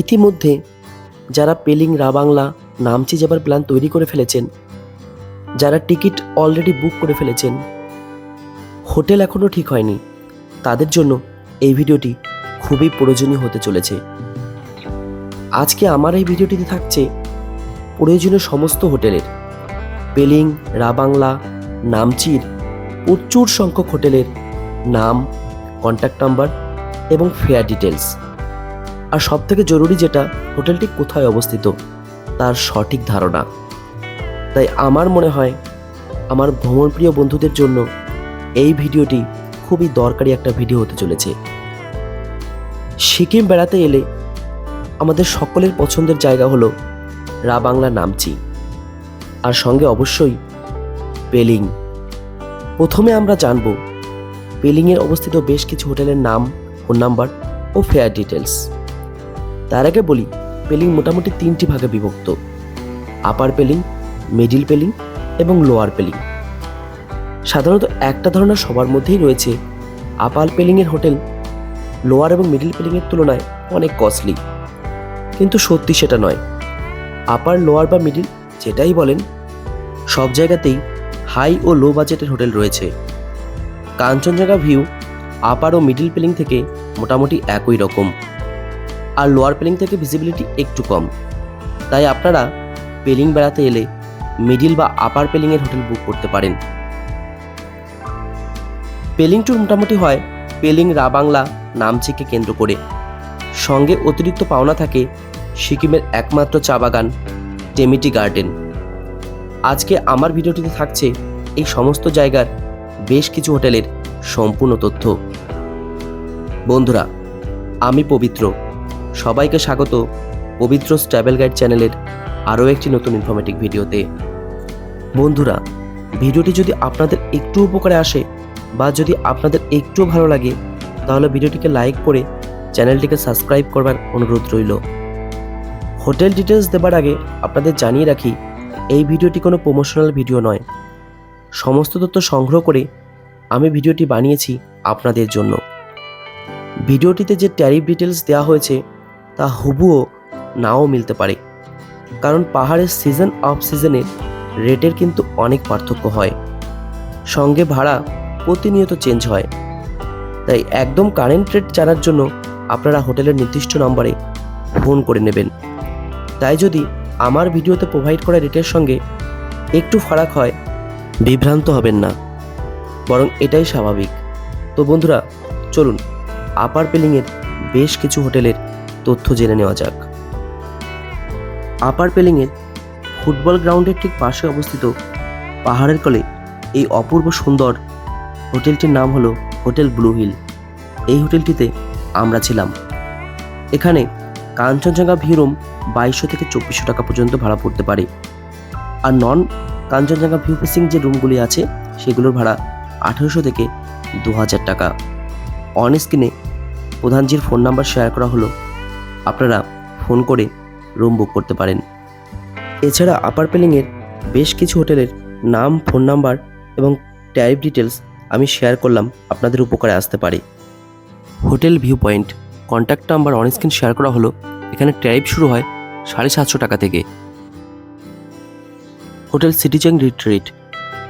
ইতিমধ্যে যারা পেলিং রাবাংলা নামচি যাবার প্ল্যান তৈরি করে ফেলেছেন, যারা টিকিট অলরেডি বুক করে ফেলেছেন, হোটেল এখনও ঠিক হয়নি। তাদের জন্য এই ভিডিওটি খুবই প্রয়োজনীয় হতে চলেছে। আজকে আমার এই ভিডিওটিতে থাকছে প্রয়োজনীয় সমস্ত হোটেলের পেলিং রাবাংলা নামচির প্রচুর সংখ্যক হোটেলের নাম কন্ট্যাক্ট নাম্বার এবং ফেয়ার ডিটেলস আর সব থেকে জরুরি যেটা, হোটেলটি কোথায় অবস্থিত? তার সঠিক ধারণা। তাই আমার মনে হয়, আমার ভ্রমণপ্রিয় বন্ধুদের জন্য এই ভিডিওটি খুবই দরকারি একটা ভিডিও হতে চলেছে। সিকিম বেড়াতে এলে আমাদের সকলের পছন্দের জায়গা হলো রাবাংলা নামচি। আর সঙ্গে অবশ্যই পেলিং। প্রথমে আমরা জানব পেলিংয়ের অবস্থিত বেশ কিছু হোটেলের নাম, ফোন নাম্বার ও ফেয়ার ডিটেলস তার আগে বলি, পেলিং মোটামুটি তিনটি ভাগে বিভক্ত। আপার পেলিং মিডিল পেলিং এবং লোয়ার পেলিং। সাধারণত একটা ধারণা সবার মধ্যেই রয়েছে আপার পেলিংয়ের হোটেল লোয়ার এবং মিডিল পেলিংয়ের তুলনায় অনেক কস্টলি কিন্তু সত্যি সেটা নয়। আপার লোয়ার বা মিডিল যেটাই বলেন, সব জায়গাতেই হাই ও লো বাজেটের হোটেল রয়েছে। কাঞ্চনজঙ্ঘা ভিউ আপার ও মিডিল পেলিং থেকে মোটামুটি একই রকম। আর লোয়ার পেলিং থেকে ভিজিবিলিটি একটু কম। তাই আপনারা পেলিং বেড়াতে এলে মিডিল বা আপার পেলিংয়ের হোটেল বুক করতে পারেন। পেলিং ট্যুর মোটামুটি হয় পেলিং রাবাংলা নামচিকে কেন্দ্র করে। সঙ্গে অতিরিক্ত পাওনা থাকে সিকিমের একমাত্র চা বাগান টেমিটি গার্ডেন আজকে আমার ভিডিওটিতে থাকছে এই সমস্ত জায়গার বেশ কিছু হোটেলের সম্পূর্ণ তথ্য। বন্ধুরা, আমি পবিত্র। সবাইকে স্বাগত পবিত্র ট্রাভেল গাইড চ্যানেলের আরও একটি নতুন ইনফরমেটিভ ভিডিওতে। বন্ধুরা, ভিডিওটি যদি আপনাদের একটু উপকারে আসে বা যদি আপনাদের একটু ভালো লাগে, তাহলে ভিডিওটিকে লাইক করে চ্যানেলটিকে সাবস্ক্রাইব করবার অনুরোধ রইল। হোটেল ডিটেলস দেবার আগে আপনাদের জানিয়ে রাখি, এই ভিডিওটি কোনো প্রমোশনাল ভিডিও নয়। সমস্ত তথ্য সংগ্রহ করে আমি ভিডিওটি বানিয়েছি আপনাদের জন্য। ভিডিওটিতে যে ট্যারিফ ডিটেলস দেওয়া হয়েছে তা হুবুও নাও মিলতে পারে। কারণ পাহাড়ের সিজন অফ সিজনে রেটের কিন্তু অনেক পার্থক্য হয়। সঙ্গে ভাড়া প্রতিনিয়ত চেঞ্জ হয়। তাই একদম কারেন্ট রেট জানার জন্য আপনারা হোটেলের নির্দিষ্ট নম্বরে ফোন করে নেবেন। তাই যদি আমার ভিডিওতে প্রোভাইড করা রেটের সঙ্গে একটু ফারাক হয়, বিভ্রান্ত হবেন না। বরং এটাই স্বাভাবিক। তো বন্ধুরা, চলুন আপার পেলিংয়ের বেশ কিছু হোটেলের তথ্য জেনে নেওয়া যাক। আপার পেলিংয়ের ফুটবল গ্রাউন্ডের ঠিক পাশে অবস্থিত পাহাড়ের কলে এই অপূর্ব সুন্দর হোটেলটির নাম হলো হোটেল ব্লু হিল। এই হোটেলটিতে আমরা ছিলাম। এখানে কাঞ্চনজঙ্ঘা ভিউ রুম বাইশশো থেকে চব্বিশশো টাকা পর্যন্ত ভাড়া পড়তে পারে। আর নন কাঞ্চনজঙ্ঘা ভিউ ফেসিং যে রুমগুলি আছে, সেগুলোর ভাড়া আঠেরোশো থেকে দু হাজার টাকা। অন স্ক্রিনে প্রধানজির ফোন নাম্বার শেয়ার করা হলো আপনারা ফোন করে রুম বুক করতে পারেন। এছাড়া আপার পেলিংয়ের বেশ কিছু হোটেলের নাম ফোন নাম্বার এবং ট্যারিফ ডিটেলস আমি শেয়ার করলাম আপনাদের উপকারে আসতে পারে। Hotel view point contact number on screen share করা হলো। এখানে ট্যারিফ শুরু হয় সাড়ে সাতশো টাকা থেকে। হোটেল সিটিজেন রিট্রিট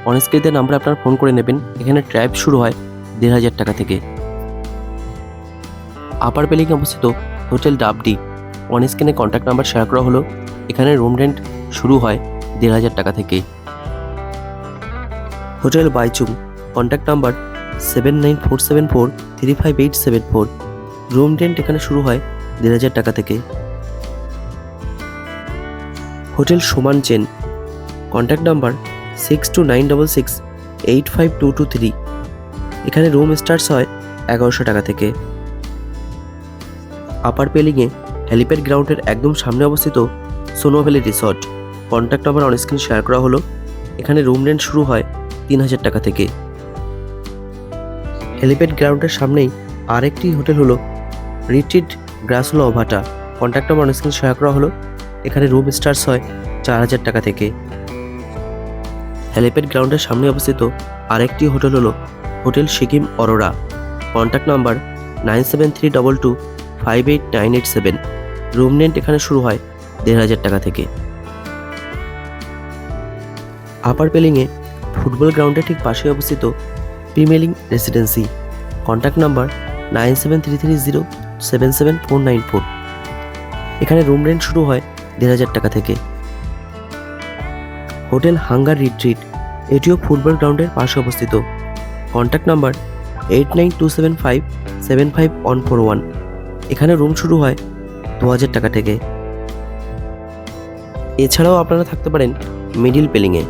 অন স্ক্রিনের নাম্বার আপনারা ফোন করে নেবেন। এখানে ট্যারিফ শুরু হয় দেড় হাজার টাকা থেকে। আপার পেলিংয়ে অবস্থিত হোটেল ডাবডি। অন স্ক্রিনে কন্ট্যাক্ট নাম্বার শেয়ার করা হলো। এখানে রুম রেন্ট শুরু হয় দেড় হাজার টাকা থেকে। Hotel Baichung. Contact number seven nine four seven four three five eight seven four room rent এখানে শুরু হয় দেড় হাজার টাকা থেকে। হোটেল সমান chain contact number six two nine double six eight five two two three এখানে রুম স্টার্টস হয় এগারোশো টাকা থেকে। আপার পেলিংয়ে হেলিপ্যাড গ্রাউন্ডের একদম সামনে অবস্থিত সোনো valley resort contact number on screen share করা হলো। এখানে রুম রেন্ট শুরু হয় তিন হাজার টাকা থেকে। হেলিপ্যাড গ্রাউন্ডের সামনেই আরেকটি হোটেল হলো রিট্রিট গ্রাসলো ওভাটা contact number on screen share করা হলো। এখানে রুম স্টার্স হয় চার হাজার টাকা থেকে। হেলিপ্যাড গ্রাউন্ডের সামনে অবস্থিত আরেকটি হোটেল হলো hotel Sikkim aurora contact number nine seven three double two five eight nine eight seven room rent এখানে শুরু হয় দেড় হাজার টাকা থেকে। আপার পেলিংয়ে ফুটবল গ্রাউন্ডের ঠিক পাশে অবস্থিত প্রিমেলিং residency contact number nine seven three three zero seven seven four nine four এখানে রুম রেন্ট শুরু হয় দেড় হাজার টাকা থেকে। হোটেল হাঙ্গার রিট্রিট এটিও ফুটবল গ্রাউন্ডের পাশে অবস্থিত। Contact number eight nine two seven five seven five one four one এখানে রুম শুরু হয় দু হাজার টাকা থেকে। এছাড়াও আপনারা থাকতে পারেন মিডিল পেলিংয়ে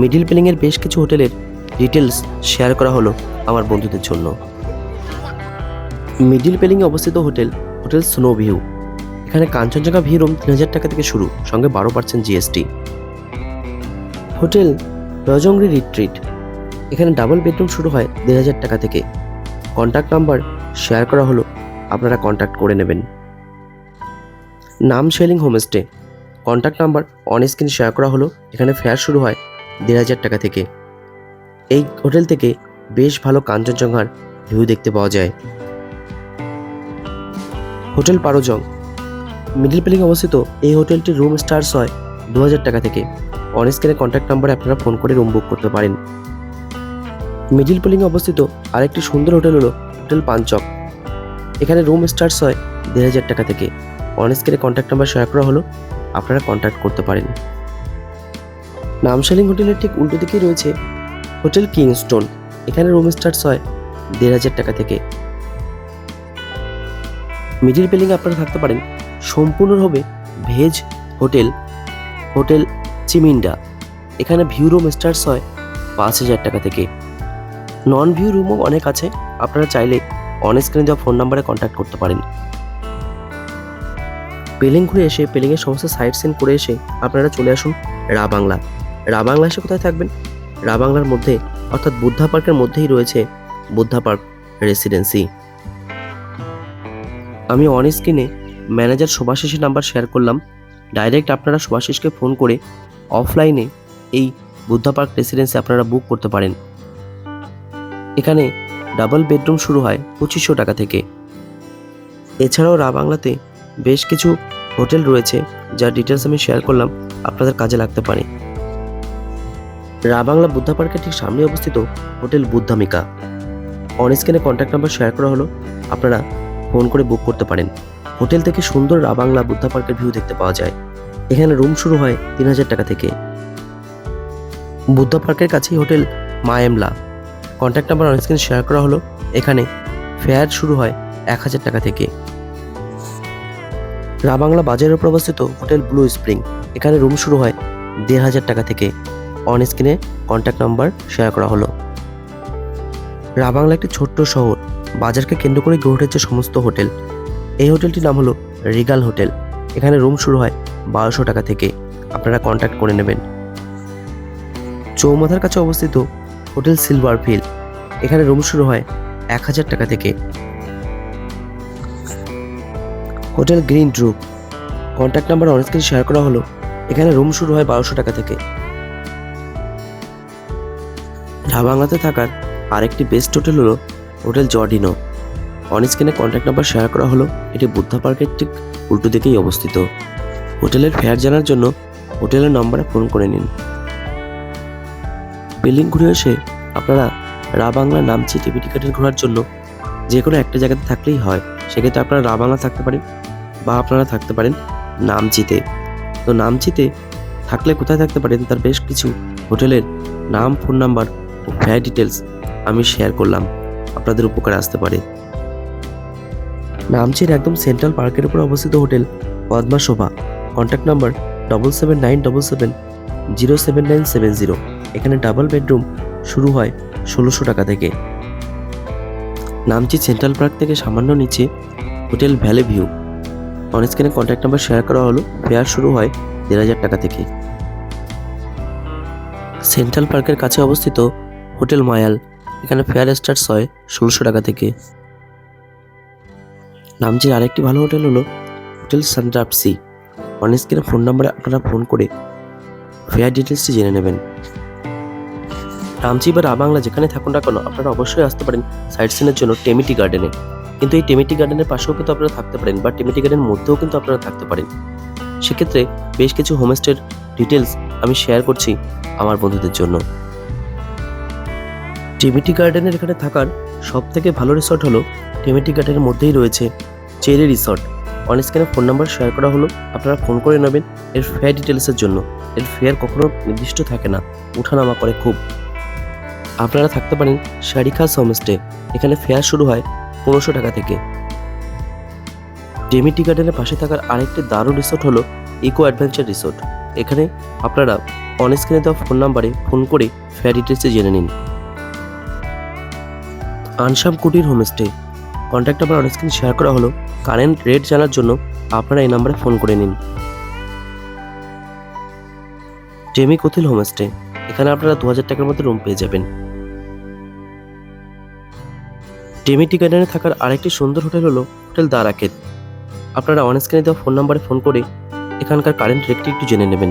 মিডিল পেলিংয়ের বেশ কিছু হোটেলের ডিটেলস শেয়ার করা হলো আমার বন্ধুদের জন্য। মিডিল পেলিংয়ে অবস্থিত হোটেল হোটেল স্নো ভিউ এখানে কাঞ্চনজঙ্ঘা ভিউ রুম তিন হাজার টাকা থেকে শুরু, সঙ্গে বারো পার্সেন্ট জিএসটি হোটেল রজংরি রিট্রিট এখানে ডাবল বেডরুম শুরু হয় দেড় হাজার টাকা থেকে। কন্ট্যাক্ট নাম্বার শেয়ার করা হলো আপনারা কন্ট্যাক্ট করে নেবেন। নাম Sheling homestay contact number on screen share করা হলো। এখানে ফেয়ার শুরু হয় দেড় হাজার টাকা থেকে। এই হোটেল থেকে বেশ ভালো কাঞ্চনজঙ্ঘার ভিউ দেখতে পাওয়া যায়। হোটেল পারোজং। মিডিল পেলিং অবস্থিত এই হোটেলটির রুম স্টার্স হয় দু হাজার টাকা থেকে। অন স্ক্রিনে কন্ট্যাক্ট নাম্বারে আপনারা ফোন করে রুম বুক করতে পারেন। মিডিল পেলিংয়ে অবস্থিত আরেকটি সুন্দর হোটেল হলো হোটেল পাঞ্চক এখানে রুম স্টার্টস হয় দেড় হাজার টাকা থেকে। অন স্ক্রিনে কন্ট্যাক্ট নাম্বার শেয়ার করা হলো, আপনারা কন্ট্যাক্ট করতে পারেন। নামশালিং হোটেলের ঠিক উল্টো দিকেই রয়েছে হোটেল কিংস্টোন। এখানে রুম স্টার্টস হয় দেড় হাজার টাকা থেকে। মিডিল পেলিংয়ে আপনারা থাকতে পারেন। সম্পূর্ণভাবে ভেজ হোটেল হোটেল চিমিন্ডা। এখানে ভিউ রুম স্টার্টস হয় পাঁচ হাজার টাকা থেকে। নন ভিউ রুমও অনেক আছে, আপনারা চাইলে অন স্ক্রিনে দেওয়া ফোন নাম্বারে কন্ট্যাক্ট করতে পারেন। পেলিং ঘুরে এসে পেলিংয়ের সমস্ত সাইট সিন করে এসে আপনারা চলে আসুন রা বাংলা। রা বাংলা এসে কোথায় থাকবেন? রা বাংলার মধ্যে, অর্থাৎ বুদ্ধা পার্কের মধ্যেই রয়েছে বুদ্ধা পার্ক রেসিডেন্সি আমি অন স্ক্রিনে ম্যানেজার শুভাশিসের নাম্বার শেয়ার করলাম। ডাইরেক্ট আপনারা শুভাশিসকে ফোন করে অফলাইনে এই বুদ্ধা পার্ক রেসিডেন্সি আপনারা বুক করতে পারেন। এখানে ডাবল বেডরুম শুরু হয় পঁচিশশো টাকা থেকে। এছাড়াও রা বাংলাতে বেশ কিছু হোটেল রয়েছে যার ডিটেলস আমি শেয়ার করলাম, আপনাদের কাজে লাগতে পারে। রা বাংলা বুদ্ধা পার্কের ঠিক সামনে অবস্থিত হোটেল বুদ্ধামিকা। অন স্ক্রিনে কন্ট্যাক্ট নাম্বার শেয়ার করা হলো, আপনারা ফোন করে বুক করতে পারেন। হোটেল থেকে সুন্দর রা বাংলা বুদ্ধা পার্কের ভিউ দেখতে পাওয়া যায়। এখানে রুম শুরু হয় তিন হাজার টাকা থেকে। বুদ্ধা পার্কের কাছেই hotel মায়েমলা। Contact number on screen share করা হলো। এখানে ফেয়ার শুরু হয় এক হাজার টাকা থেকে। রাবাংলা বাজারের উপর অবস্থিত হোটেল ব্লু স্প্রিং এখানে রুম শুরু হয় দেড় হাজার টাকা থেকে। অন স্ক্রিনে কন্ট্যাক্ট নাম্বার শেয়ার করা হলো। রাবাংলা একটি ছোট্ট শহর। বাজারকে কেন্দ্র করে গড়ে উঠেছে সমস্ত হোটেল। এই হোটেলটির নাম হলো রিগাল হোটেল। এখানে রুম শুরু হয় বারোশো টাকা থেকে। আপনারা কন্ট্যাক্ট করে নেবেন। চৌমাথার কাছে অবস্থিত হোটেল সিলভার ফিল এখানে রুম শুরু হয় এক হাজার টাকা থেকে। Hotel green drop. Contact number on screen share করা হলো। এখানে রুম শুরু হয় বারোশো টাকা থেকে। ঢাবাংলাতে থাকার আরেকটি বেস্ট হোটেল হলো হোটেল জর্ডিনো। অনস্ক্রিনে কন্ট্যাক্ট নাম্বার শেয়ার করা হলো। এটি বুদ্ধা পার্কের ঠিক উল্টো দিকেই অবস্থিত। হোটেলের ফেয়ার জানার জন্য হোটেলের নম্বরে ফোন করে নিন। বিল্ডিং ঘুরে এসে আপনারা রা বাংলা নামচি টিভি টিকেটের ঘোরার জন্য যে কোনো একটা জায়গাতে থাকলেই হয়। সেক্ষেত্রে আপনারা রা বাংলা থাকতে পারেন বা আপনারা থাকতে পারেন নামচিতে তো নামচিতে থাকলে কোথায় থাকতে পারেন তার বেশ কিছু হোটেলের নাম, ফোন নাম্বার ও ফেয়ার ডিটেলস আমি শেয়ার করলাম। আপনাদের উপকারে আসতে পারে। নামচির একদম সেন্ট্রাল পার্কের উপর অবস্থিত hotel Padma Shobha. Contact number double seven nine double seven zero seven nine seven zero এখানে ডাবল বেডরুম শুরু হয় ষোলোশো টাকা থেকে। নামচি সেন্ট্রাল পার্ক থেকে সামান্য নিচে হোটেল ভ্যালি ভিউ অন স্ক্রিনে কন্ট্যাক্ট নাম্বার শেয়ার করা হলো। ফেয়ার শুরু হয় দেড় হাজার টাকা থেকে। সেন্ট্রাল পার্কের কাছে অবস্থিত হোটেল মায়াল এখানে ফেয়ার স্টার্টস হয় ষোলোশো টাকা থেকে। নামচির আরেকটি ভালো হোটেল হলো হোটেল সানড্রাপসি অন স্ক্রিনে ফোন নাম্বারে আপনারা ফোন করে ফেয়ার ডিটেলসটি জেনে নেবেন। রামচি বা রাবাংলা যেখানে থাকুন না কেন, আপনারা অবশ্যই আসতে পারেন সাইট সিনের জন্য টেমিটি গার্ডেনে কিন্তু এই টেমিটি গার্ডেনের পাশেও কিন্তু আপনারা থাকতে পারেন বা টেমিটি গার্ডেনের মধ্যেও কিন্তু আপনারা থাকতে পারেন। সেক্ষেত্রে বেশ কিছু হোমস্টের ডিটেলস আমি শেয়ার করছি আমার বন্ধুদের জন্য। টেমিটি গার্ডেনের এখানে থাকার সব থেকে ভালো রিসর্ট হলো টেমিটি গার্ডেনের মধ্যেই রয়েছে চেরি রিসর্ট অন স্ক্রিনে ফোন নাম্বার শেয়ার করা হলো, আপনারা ফোন করে নেবেন এর ফেয়ার ডিটেলসের জন্য। এর ফেয়ার কখনো নির্দিষ্ট থাকে না, ওঠানামা করে খুব। আপনারা থাকতে পারেন শারিখাস হোমস্টে এখানে ফেয়ার শুরু হয় পনেরোশো টাকা থেকে। টেমিটি গার্ডেনের পাশে থাকার আরেকটি দারুণ রিসোর্ট হলো ইকো অ্যাডভেঞ্চার রিসোর্ট। এখানে আপনারা অন স্ক্রিনে দেওয়া ফোন নাম্বারে ফোন করে ফেয়ার ডিটেলসে জেনে নিন। আনসাম কুটির homestay. Contact number on screen share করা হলো কারেন্ট রেট জানার জন্য। আপনারা এই নাম্বারে ফোন করে নিন। টেমি কোথিল হোমস্টে। এখানে আপনারা দু হাজার টাকার মধ্যে রুম পেয়ে যাবেন। টেমিটি গার্ডেনে থাকার আরেকটি সুন্দর হোটেল হলো হোটেল দারাকেত। আপনারা অন স্ক্রিনে দেওয়া ফোন নাম্বারে ফোন করে এখানকার কারেন্ট রেটটি একটু জেনে নেবেন।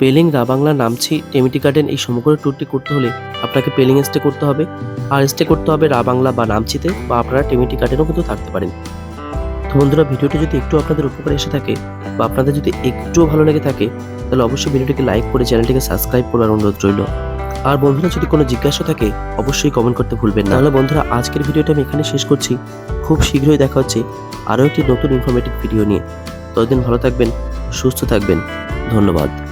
পেলিং রাবাংলা নামছি টেমিটি গার্ডেন এই সমগ্র ট্যুরটি করতে হলে আপনাকে পেলিং স্টে করতে হবে। আর স্টে করতে হবে রাবাংলা বা নামচিতে বা আপনারা টেমিটি গার্ডেনও কিন্তু থাকতে পারেন। তো বন্ধুরা, ভিডিওটি যদি একটু আপনাদের উপকারে এসে থাকে বা আপনাদের যদি একটুও ভালো লেগে থাকে, তাহলে অবশ্যই ভিডিওটিকে লাইক করে চ্যানেলটিকে সাবস্ক্রাইব করার অনুরোধ রইল। আর বন্ধুরা যদি কোনো জিজ্ঞাসা থাকে, অবশ্যই কমেন্ট করতে ভুলবেন না। তাহলে বন্ধুরা, আজকের ভিডিওটা আমি এখানে শেষ করছি। খুব শীঘ্রই দেখা হচ্ছে আরও একটি নতুন ইনফরমেটিভ ভিডিও নিয়ে। ততদিন ভালো থাকবেন, সুস্থ থাকবেন। ধন্যবাদ।